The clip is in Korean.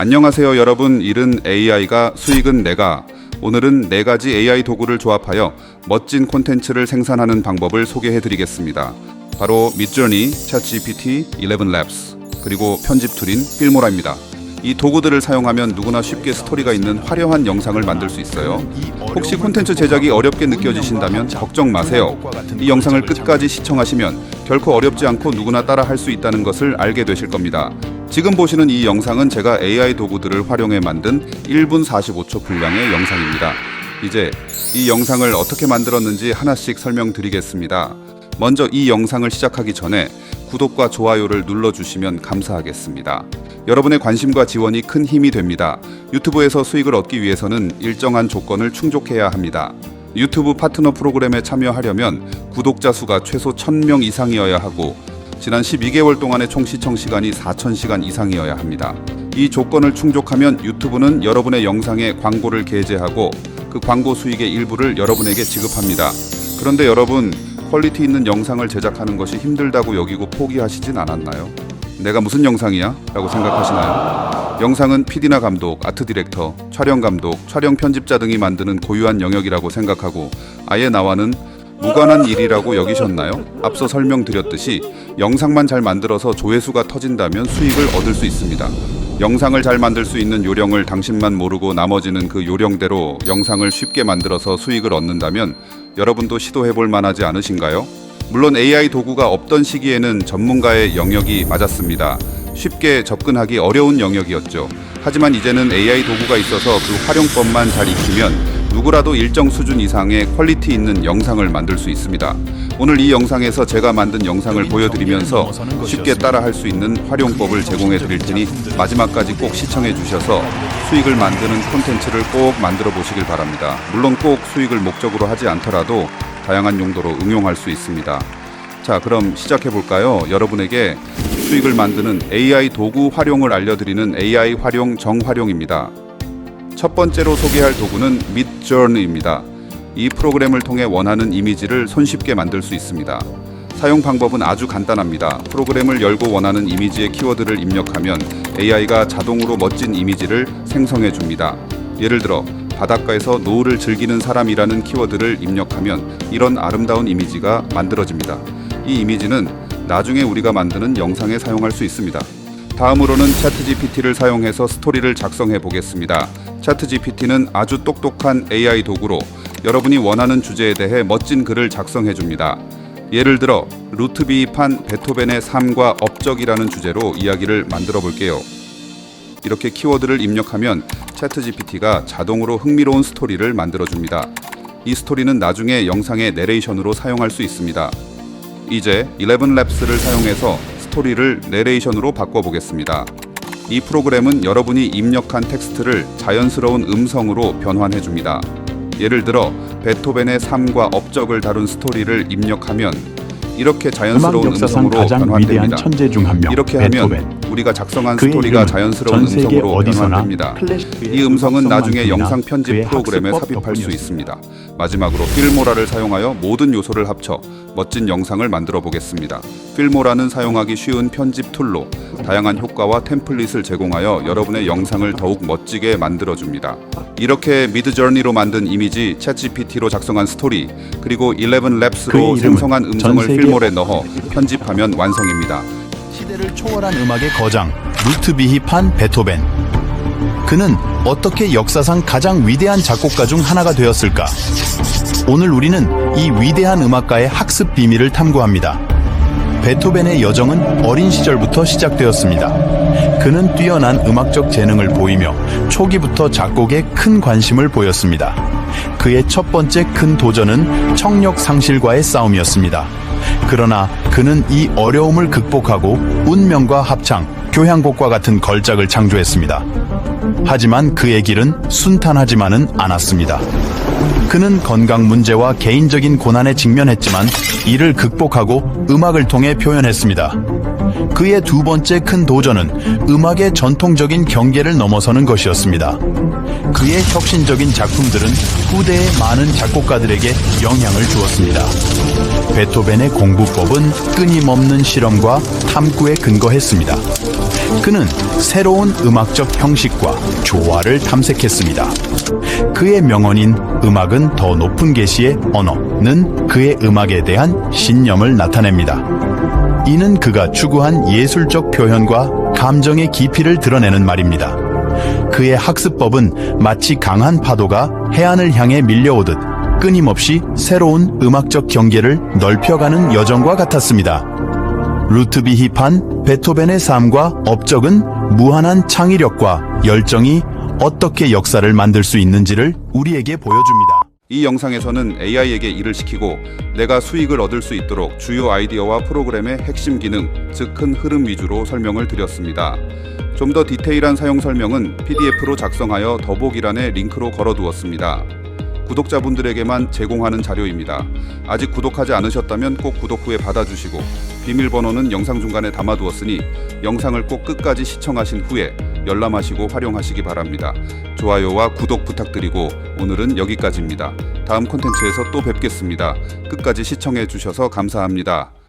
안녕하세요 여러분 일은 AI가 수익은 내가 오늘은 네 가지 AI 도구를 조합하여 멋진 콘텐츠를 생산하는 방법을 소개해 드리겠습니다. 바로 midjourney, ChatGPT, 11labs 그리고 편집 툴인 필모라입니다. 이 도구들을 사용하면 누구나 쉽게 스토리가 있는 화려한 영상을 만들 수 있어요. 혹시 콘텐츠 제작이 어렵게 느껴지신다면 걱정 마세요. 이 영상을 끝까지 시청하시면 결코 어렵지 않고 누구나 따라 할 수 있다는 것을 알게 되실 겁니다. 지금 보시는 이 영상은 제가 AI 도구들을 활용해 만든 1분 45초 분량의 영상입니다. 이제 이 영상을 어떻게 만들었는지 하나씩 설명드리겠습니다. 먼저 이 영상을 시작하기 전에 구독과 좋아요를 눌러주시면 감사하겠습니다. 여러분의 관심과 지원이 큰 힘이 됩니다. 유튜브에서 수익을 얻기 위해서는 일정한 조건을 충족해야 합니다. 유튜브 파트너 프로그램에 참여하려면 구독자 수가 최소 1000명 이상이어야 하고 지난 12개월 동안의 총 시청 시간이 4,000시간 이상이어야 합니다. 이 조건을 충족하면 유튜브는 여러분의 영상에 광고를 게재하고 그 광고 수익의 일부를 여러분에게 지급합니다. 그런데 여러분, 퀄리티 있는 영상을 제작하는 것이 힘들다고 여기고 포기하시진 않았나요? 내가 무슨 영상이야? 라고 생각하시나요? 영상은 PD나 감독, 아트 디렉터, 촬영 감독, 촬영 편집자 등이 만드는 고유한 영역이라고 생각하고 아예 나와는 무관한 일이라고 여기셨나요? 앞서 설명드렸듯이 영상만 잘 만들어서 조회수가 터진다면 수익을 얻을 수 있습니다. 영상을 잘 만들 수 있는 요령을 당신만 모르고 나머지는 그 요령대로 영상을 쉽게 만들어서 수익을 얻는다면 여러분도 시도해 볼 만하지 않으신가요? 물론 AI 도구가 없던 시기에는 전문가의 영역이 맞았습니다. 쉽게 접근하기 어려운 영역이었죠. 하지만 이제는 AI 도구가 있어서 그 활용법만 잘 익히면 누구라도 일정 수준 이상의 퀄리티 있는 영상을 만들 수 있습니다. 오늘 이 영상에서 제가 만든 영상을 보여드리면서 쉽게 따라할 수 있는 활용법을 제공해 드릴 테니 마지막까지 꼭 시청해 주셔서 수익을 만드는 콘텐츠를 꼭 만들어 보시길 바랍니다. 물론 꼭 수익을 목적으로 하지 않더라도 다양한 용도로 응용할 수 있습니다. 자, 그럼 시작해 볼까요? 여러분에게 수익을 만드는 AI 도구 활용을 알려드리는 AI 활용 정활용입니다. 첫 번째로 소개할 도구는 midjourney입니다. 이 프로그램을 통해 원하는 이미지를 손쉽게 만들 수 있습니다. 사용 방법은 아주 간단합니다. 프로그램을 열고 원하는 이미지의 키워드를 입력하면 AI가 자동으로 멋진 이미지를 생성해 줍니다. 예를 들어 바닷가에서 노을을 즐기는 사람이라는 키워드를 입력하면 이런 아름다운 이미지가 만들어집니다. 이 이미지는 나중에 우리가 만드는 영상에 사용할 수 있습니다. 다음으로는 차트GPT를 사용해서 스토리를 작성해 보겠습니다. 차트GPT는 아주 똑똑한 AI 도구로 여러분이 원하는 주제에 대해 멋진 글을 작성해 줍니다. 예를 들어 루트비입한 베토벤의 삶과 업적이라는 주제로 이야기를 만들어 볼게요. 이렇게 키워드를 입력하면 차트GPT가 자동으로 흥미로운 스토리를 만들어 줍니다. 이 스토리는 나중에 영상의 내레이션으로 사용할 수 있습니다. 이제 11labs를 사용해서 스토리를 내레이션으로 바꿔 보겠습니다. 이 프로그램은 여러분이 입력한 텍스트를 자연스러운 음성으로 변환해 줍니다. 예를 들어 베토벤의 삶과 업적을 다룬 스토리를 입력하면 이렇게 자연스러운 역사상 음성으로 가장 위대한 변환됩니다. 천재 중 한 명 이렇게 베토벤. 우리가 작성한 스토리가 자연스러운 음성으로 변환됩니다. 이 음성은 나중에 영상 편집 프로그램에 삽입할 수. 있습니다. 마지막으로 필모라를 사용하여 모든 요소를 합쳐 멋진 영상을 만들어 보겠습니다. 필모라는 사용하기 쉬운 편집 툴로 다양한 효과와 템플릿을 제공하여 여러분의 영상을 더욱 멋지게 만들어 줍니다. 이렇게 미드저니로 만든 이미지, 챗GPT로 작성한 스토리, 그리고 11labs로 그의 이름은 생성한 음성을 필모에 넣어 편집하면 완성입니다. 시대를 초월한 음악의 거장 루트비힙한 베토벤. 그는 어떻게 역사상 가장 위대한 작곡가 중 하나가 되었을까? 오늘 우리는 이 위대한 음악가의 학습 비밀을 탐구합니다. 베토벤의 여정은 어린 시절부터 시작되었습니다. 그는 뛰어난 음악적 재능을 보이며 초기부터 작곡에 큰 관심을 보였습니다. 그의 첫 번째 큰 도전은 청력 상실과의 싸움이었습니다. 그러나 그는 이 어려움을 극복하고 운명과 합창, 교향곡과 같은 걸작을 창조했습니다. 하지만 그의 길은 순탄하지만은 않았습니다. 그는 건강 문제와 개인적인 고난에 직면했지만 이를 극복하고 음악을 통해 표현했습니다. 그의 두 번째 큰 도전은 음악의 전통적인 경계를 넘어서는 것이었습니다. 그의 혁신적인 작품들은 후대의 많은 작곡가들에게 영향을 주었습니다. 베토벤의 공부법은 끊임없는 실험과 탐구에 근거했습니다. 그는 새로운 음악적 형식과 조화를 탐색했습니다. 그의 명언인 음악은 더 높은 계시의 언어는 그의 음악에 대한 신념을 나타냅니다. 이는 그가 추구한 예술적 표현과 감정의 깊이를 드러내는 말입니다. 그의 학습법은 마치 강한 파도가 해안을 향해 밀려오듯 끊임없이 새로운 음악적 경계를 넓혀가는 여정과 같았습니다. 루트비 히판 베토벤의 삶과 업적은 무한한 창의력과 열정이 어떻게 역사를 만들 수 있는지를 우리에게 보여줍니다. 이 영상에서는 AI에게 일을 시키고 내가 수익을 얻을 수 있도록 주요 아이디어와 프로그램의 핵심 기능, 즉 큰 흐름 위주로 설명을 드렸습니다. 좀 더 디테일한 사용 설명은 PDF로 작성하여 더보기란에 링크로 걸어두었습니다. 구독자분들에게만 제공하는 자료입니다. 아직 구독하지 않으셨다면 꼭 구독 후에 받아주시고 비밀번호는 영상 중간에 담아두었으니 영상을 꼭 끝까지 시청하신 후에 열람하시고 활용하시기 바랍니다. 좋아요와 구독 부탁드리고 오늘은 여기까지입니다. 다음 콘텐츠에서 또 뵙겠습니다. 끝까지 시청해 주셔서 감사합니다.